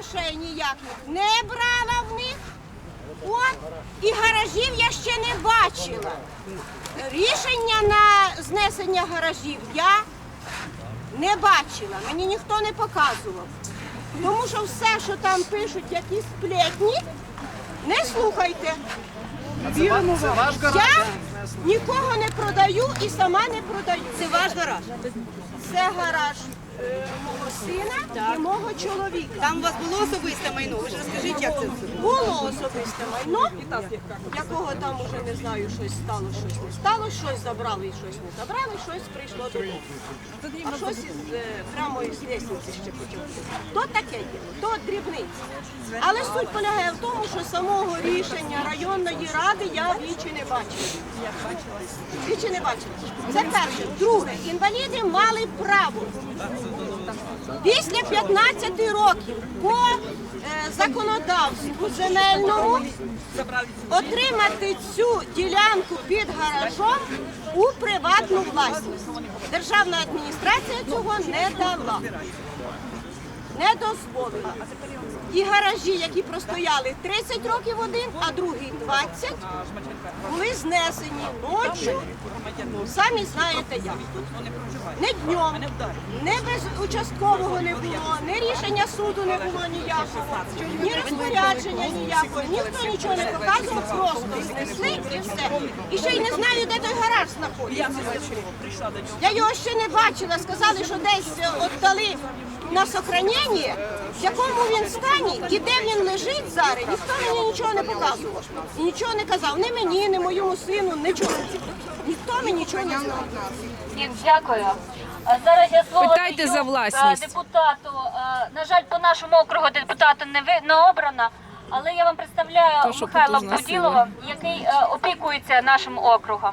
грошей ніяких не брала в них. От, і гаражів я ще не бачила. Рішення на знесення гаражів я не бачила, мені ніхто не показував. Тому що все, що там пишуть, якісь сплетні, не слухайте. Віримо Це ваш гараж? Я нікого не продаю і сама не продаю. Це ваш гараж. Це гараж мого сина і мого чоловіка. Там у вас було особисте майно. Ви ж розкажіть, як це все. Було особисте майно, якого там уже не знаю, щось стало, щось не стало, щось забрали щось не забрали, щось прийшло додому. А щось із, е, прямо із лісниці ще почав. То таке є, то дрібниці. Але суть полягає в тому, що самого рішення районної ради я вічі не бачила. Вічі не бачила. Це перше. Друге, інваліди мали право після 15 років по законодавству земельному отримати цю ділянку під гаражом у приватну власність. Державна адміністрація цього не дала, не дозволила. І гаражі, які простояли 30 років один, а другий 20, були знесені ночі. Самі знаєте як. Не днем, не без участкового не було, не рішення суду не було ніякого, ні розпорядження ніякого, ніхто нічого не показував, просто знесли і все. І ще й не знаю, де той гараж знаходиться. Я його ще не бачила, сказали, що десь віддали на сохранення, в якому він стані і де він лежить зараз, ніхто мені нічого не показував. І нічого не казав, ні мені, ні моєму сину, нічого. Ніхто мені нічого не. Ні, Дякую. Зараз я слово Питайте за власність. е, депутату. На жаль, по нашому округу депутата не ви не обрано, але я вам представляю Михайла Поділова, Буділова, який е, опікується нашим округом.